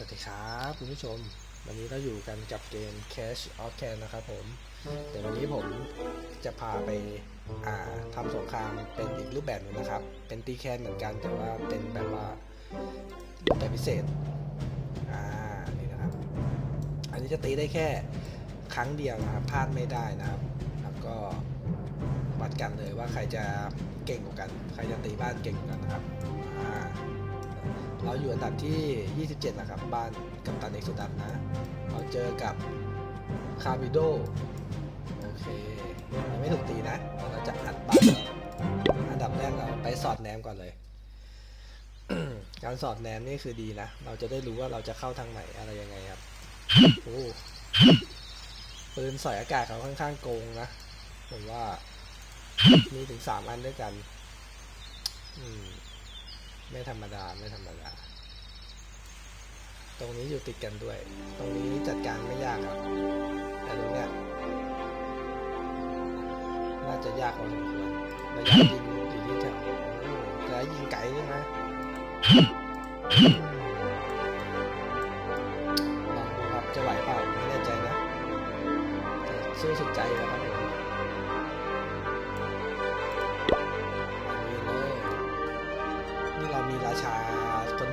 สวัสดีครับคุณผู้ชม วันนี้เราอยู่กันกับเกม Cash of Can นะครับผม เดี๋ยววันนี้ผมจะพาไปอ่าทำสงครามเป็นอีกรูปแบบหนึงนะครับ เป็นตีแคนเหมือนกันแต่ว่าเป็นแบบว่ารูปแบบพิเศษ อ่า นี่นะครับ อันนี้จะตีได้แค่ครั้งเดียวนะครับพลาดไม่ได้นะครับ แล้วก็วัดกันเลยว่าใครจะเก่งกว่ากัน ใครจะตีบ้านเก่งกว่ากันนะครับ อ่า เราอยู่อันดับที่ 27นะครับ บ้านกับตันเอกสุดับนะ เราเจอกับคาบิโด โอเคยังไม่ถูกตีนะ เราจะอัดบ้านอนอันดับแรกเราไปสอดแนมก่อนเลย การสอดแนมนี่คือดีนะ เราจะได้รู้ว่าเราจะเข้าทางไหนอะไรยังไงครับ โอ้ปืนสอยอากาศเขาค่อนข้างโกงนะผมว่า มีถึงสามอันด้วยกัน อืม ไม่ธรรมดาไม่ธรรมดา ตรงนี้อยู่ติดกันด้วย ตรงนี้จัดการไม่ยากครับ แต่ตรงเนี้ยน่าจะยากพอสมควรระยะยิงอยู่ที่แถวอืมระยะยิงไกลด้วยนะลองดูครับจะไหวเปล่าไม่แน่ใจนะแต่สู้สุดใจแล้วครับ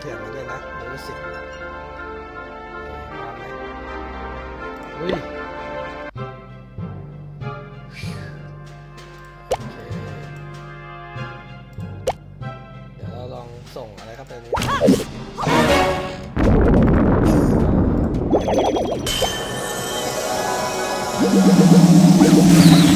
ถื่อนมาด้วยนะรู้สึกมาไหมอุ้ยเดี๋ยวเราลองส่งอะไรครับตัวนี้รา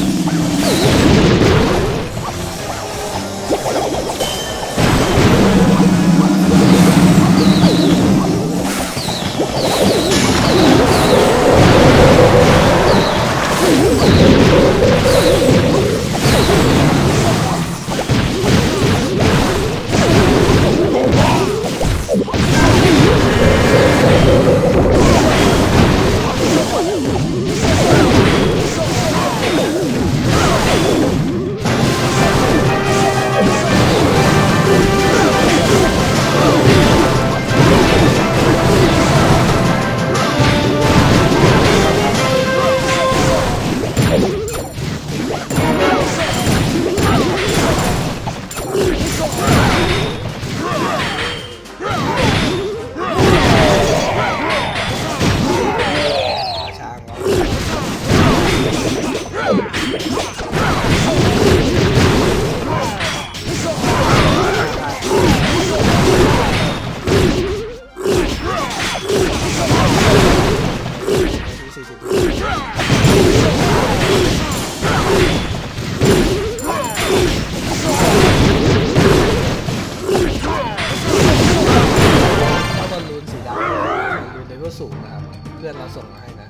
งนะครับ เพื่อนเราส่งมาให้นะ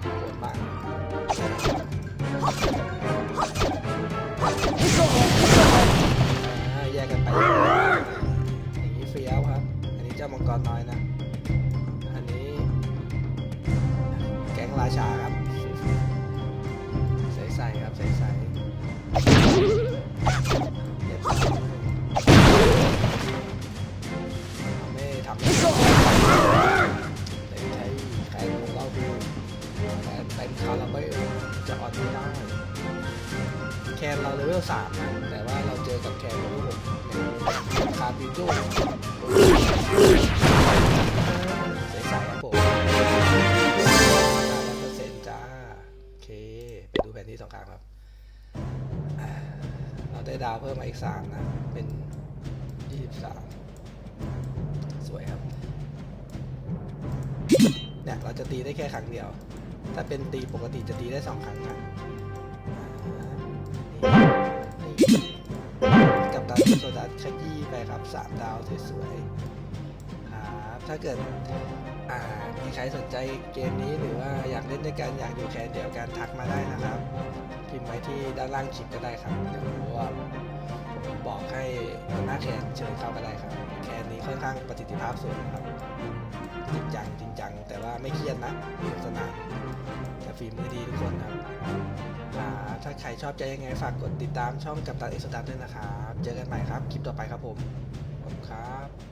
โหดมากแยกกันไป อย่างนี้เฟี้ยวครับ อันนี้เจ้ามังกรน้อยนะ อันนี้ แก๊งราชาครับ ใส่ใส่ครับ ใส่ ราเลเวลสามนะแต่ว่าเราเจอกับแคนเลเวลหกเนี่ยคาบิโดใส่ใส่ครับผมเปอร์เซ็นต์จ้า โอเค ไปดูแผนที่สองครั้งครับ เราได้ดาวเพิ่มมาอีกสามนะ เป็นยี่สิบสามสวยครับ เนี่ย เราจะตีได้แค่ครั้งเดียว ถ้าเป็นตีปกติจะตีได้สองครั้งนะ กับโซดาขยี้ไปครับสามดาวสวยๆครับถ้าเกิดอ่ามีใครสนใจเกมนี้หรือว่าอยากเล่นด้วยกันอยากอยู่แคนเดียวกันทักมาได้นะครับ พิมพ์ไว้ที่ด้านล่างคลิปก็ได้ครับเดี๋ยวผมว่าผมบอกให้หัวหน้าแคนเชิญเข้ามาได้ครับ แคนนี้ค่อนข้างประสิทธิภาพสูงครับจริงจังจริงจังแต่ว่าไม่เครียดนะสนุกสนานแต่ฝีมือดีทุกคนครับ ถ้าใครชอบใจยังไงฝากกดติดตามช่องกับตันเอ็กซ์ตันด้วยนะครับ เจอกันใหม่ครับ คลิปต่อไปครับผมขอบคุณครับ